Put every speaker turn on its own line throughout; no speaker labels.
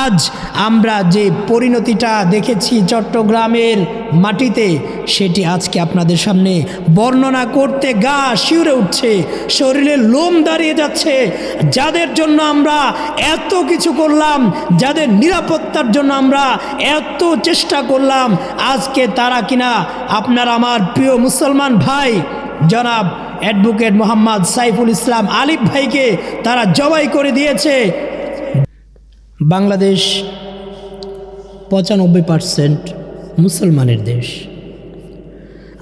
আজ আমরা যে পরিণতিটা দেখেছি চট্টগ্রামের মাটিতে, সেটি আজকে আপনাদের সামনে বর্ণনা করতে গা শিউরে উঠছে, শরীরে লোম দাঁড়িয়ে যাচ্ছে। যাদের জন্য আমরা এত কিছু করলাম, যাদের নিরাপত্তার জন্য আমরা এত চেষ্টা করলাম, আজকে তারা কিনা আপনার আমার প্রিয় মুসলমান ভাই, জনাব অ্যাডভোকেট মোহাম্মদ সাইফুল ইসলাম আলিফ ভাইকে তারা জবাই করে দিয়েছে। বাংলাদেশ পঁচানব্বই পার্সেন্ট মুসলমানের দেশ।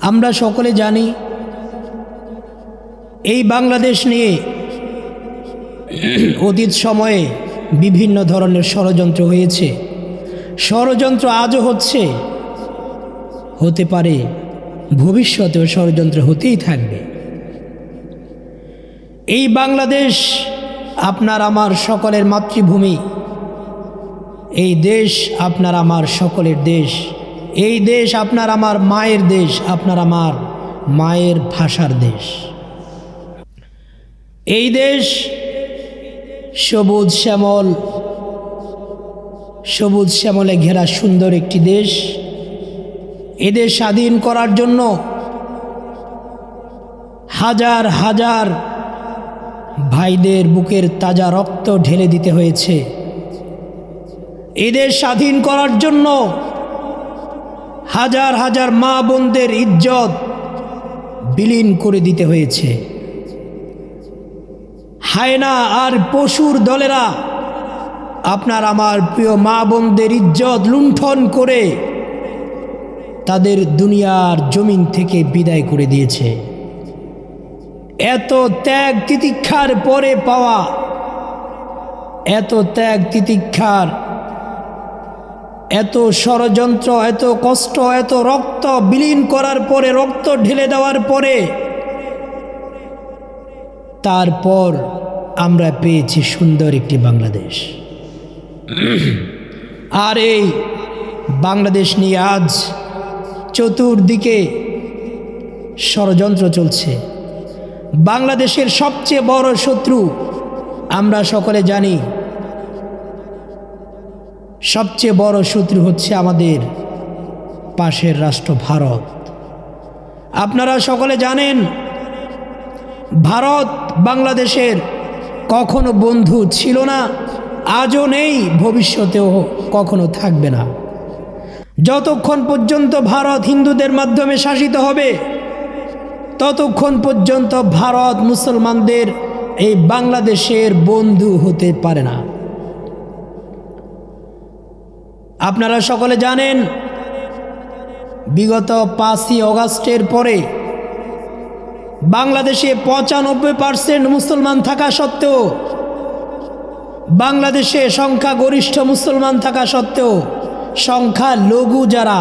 আমরা সকলে জানি, এই বাংলাদেশ নিয়ে অতীত সময়ে বিভিন্ন ধরনের ষড়যন্ত্র হয়েছে। ষড়যন্ত্র আজও হচ্ছে, হতে পারে ভবিষ্যতেও ষড়যন্ত্র হতেই থাকবে। এই বাংলাদেশ আপনার, আমার সকলের মাতৃভূমি এই দেশ আপনার আমার সকলের দেশ। এই দেশ আপনার আমার মায়ের দেশ, আপনার আমার মায়ের ভাষার দেশ। এই দেশ সবুজ শ্যামল, সবুজ শ্যামলে ঘেরা সুন্দর একটি দেশ। এদের স্বাধীন করার জন্য হাজার হাজার ভাইদের বুকের তাজা রক্ত ঢেলে দিতে হয়েছে। এদের স্বাধীন করার জন্য হাজার হাজার মা বোনদের ইজ্জত বিলীন করে দিতে হয়েছে। হায়না আর পশুর দলেরা আপনার আমার প্রিয় মা বোনদের ইজ্জত লুণ্ঠন করে তাদের দুনিয়ার জমিন থেকে বিদায় করে দিয়েছে। এত ত্যাগ তিতিক্ষার পরে পাওয়া, এত ত্যাগ তিতিক্ষার এত ষড়যন্ত্র, এত কষ্ট, এত রক্ত বিলীন করার পরে, রক্ত ঢেলে দেওয়ার পরে, তারপর আমরা পেয়েছি সুন্দর একটি বাংলাদেশ। আর এই বাংলাদেশ নিয়ে আজ চতুর্দিকে ষড়যন্ত্র চলছে। বাংলাদেশের সবচেয়ে বড় শত্রু, আমরা সকলে জানি সবচেয়ে বড় শত্রু হচ্ছে আমাদের পাশের রাষ্ট্র ভারত। আপনারা সকলে জানেন, ভারত বাংলাদেশের কখনো বন্ধু ছিল না, আজও নেই, ভবিষ্যতেও কখনো থাকবে না। যতক্ষণ পর্যন্ত ভারত হিন্দুদের মাধ্যমে শাসিত হবে, ততক্ষণ পর্যন্ত ভারত মুসলমানদের এই বাংলাদেশের বন্ধু হতে পারে না। আপনারা সকলে জানেন, বিগত পাঁচই অগাস্টের পরে বাংলাদেশে পঁচানব্বই পার্সেন্ট মুসলমান থাকা সত্ত্বেও, বাংলাদেশে সংখ্যা গরিষ্ঠ মুসলমান থাকা সত্ত্বেও সংখ্যা লঘু যারা,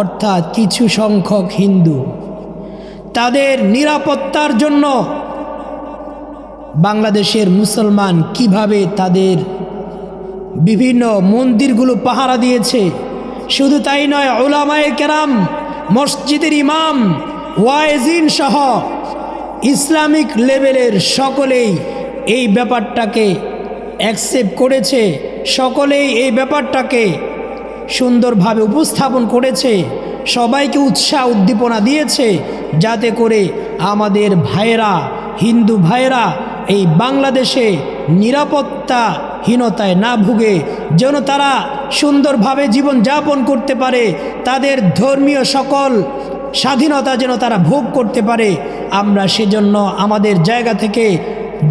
অর্থাৎ কিছু সংখ্যক হিন্দু, তাদের নিরাপত্তার জন্য বাংলাদেশের মুসলমান কীভাবে তাদের বিভিন্ন মন্দিরগুলো পাহারা দিয়েছে। শুধু তাই নয় ওলামায়ে কেরাম, মসজিদের ইমাম, ওয়াইজিন সহ ইসলামিক লেভেলের সকলেই এই ব্যাপারটাকে অ্যাকসেপ্ট করেছে। সকলেই এই ব্যাপারটাকে সুন্দরভাবে উপস্থাপন করেছে। সবাইকে উৎসাহ উদ্দীপনা দিয়েছে যাতে করে আমাদের ভাইয়েরা, হিন্দু ভাইয়েরা এই বাংলাদেশে নিরাপত্তাহীনতায় না ভুগে, যেন তারা সুন্দরভাবে জীবন যাপন করতে পারে, তাদের ধর্মীয় সকল স্বাধীনতা যেন তারা ভোগ করতে পারে, আমরা সেজন্য আমাদের জায়গা থেকে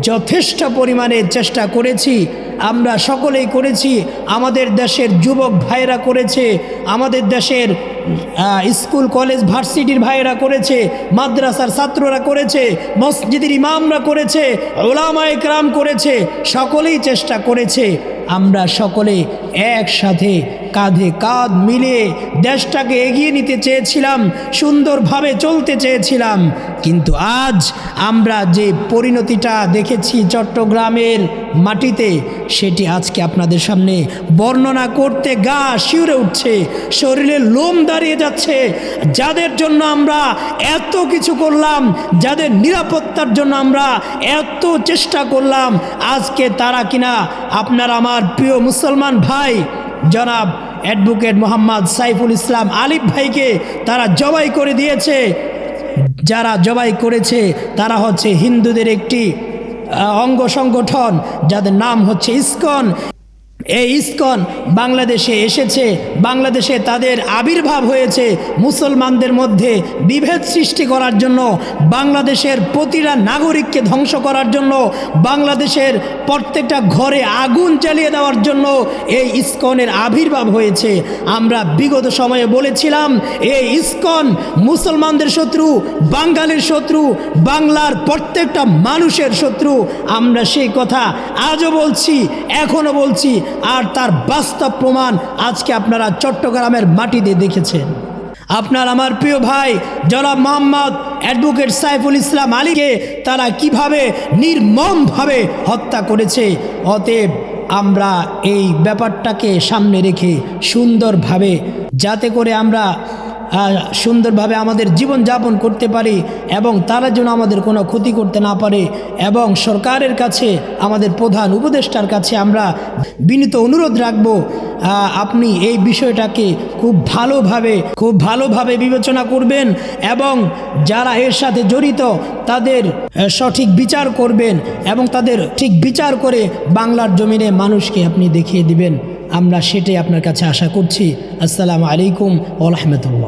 যথেষ্ট পরিমাণে চেষ্টা করেছি, আমরা সকলেই করেছি, আমাদের দেশের যুবক ভাইরা করেছে, আমাদের দেশের স্কুল, কলেজ, ভার্সিটির ভাইয়েরা করেছে, মাদ্রাসার ছাত্ররা করেছে, মসজিদের ইমামরা করেছে ওলামা একরাম করেছে, সকলেই চেষ্টা করেছে। আমরা সকলে একসাথে কাঁধে কাঁধ মিলিয়ে দেশটাকে এগিয়ে নিতে চেয়েছিলাম, সুন্দরভাবে চলতে চেয়েছিলাম। কিন্তু আজ আমরা যে পরিণতিটা দেখেছি চট্টগ্রামের মাটিতে, সেটি আজকে আপনাদের সামনে বর্ণনা করতে গা শিউরে উঠছে, শরীরে লোম দাঁড়িয়ে যাচ্ছে। যাদের জন্য আমরা এত কিছু করলাম, যাদের নিরাপত্তার জন্য আমরা এত চেষ্টা করলাম, আজকে তারা কিনা আপনার আমার আমার প্রিয় মুসলমান ভাই, জনাব অ্যাডভোকেট মোহাম্মদ সাইফুল ইসলাম আলিফ ভাইকে তারা জবাই করে দিয়েছে। যারা জবাই করেছে, তারা হচ্ছে হিন্দুদের একটি অঙ্গ সংগঠন, যাদের নাম হচ্ছে ইসকন। এই ইস্কন বাংলাদেশে এসেছে, বাংলাদেশে তাদের আবির্ভাব হয়েছে মুসলমানদের মধ্যে বিভেদ সৃষ্টি করার জন্য, বাংলাদেশের প্রতিটা নাগরিককে ধ্বংস করার জন্য, বাংলাদেশের প্রত্যেকটা ঘরে আগুন চালিয়ে দেওয়ার জন্য এই ইস্কনের আবির্ভাব হয়েছে। আমরা বিগত সময়ে বলেছিলাম এই ইস্কন মুসলমানদের শত্রু, বাঙালির শত্রু, বাংলার প্রত্যেকটা মানুষের শত্রু। আমরা সেই কথা আজও বলছি, এখনও বলছি আর তার বাস্তব প্রমাণ আজকে আপনারা চট্টগ্রামের মাটিতে দেখেছেন। আপনার আমার প্রিয় ভাই জনাব মোহাম্মদ অ্যাডভোকেট সাইফুল ইসলাম আলীকে তারা কীভাবে নির্মমভাবে হত্যা করেছে, অতএব আমরা এই ব্যাপারটাকে সামনে রেখে সুন্দরভাবে যাতে করে আমরা সুন্দরভাবে আমাদের জীবন যাপন করতে পারি এবং তারা যেন আমাদের কোনো ক্ষতি করতে না পারে এবং সরকারের কাছে, আমাদের প্রধান উপদেষ্টার কাছে আমরা বিনীত অনুরোধ রাখব আপনি এই বিষয়টাকে খুব ভালোভাবে খুব ভালোভাবে বিবেচনা করবেন এবং যারা এর সাথে জড়িত তাদের সঠিক বিচার করবেন এবং তাদের ঠিক বিচার করে বাংলার জমিনে মানুষকে আপনি দেখিয়ে দিবেন। আমরা সেটাই আপনার কাছে আশা করছি। আসসালামু আলাইকুম ও রহমতুল্লাহ।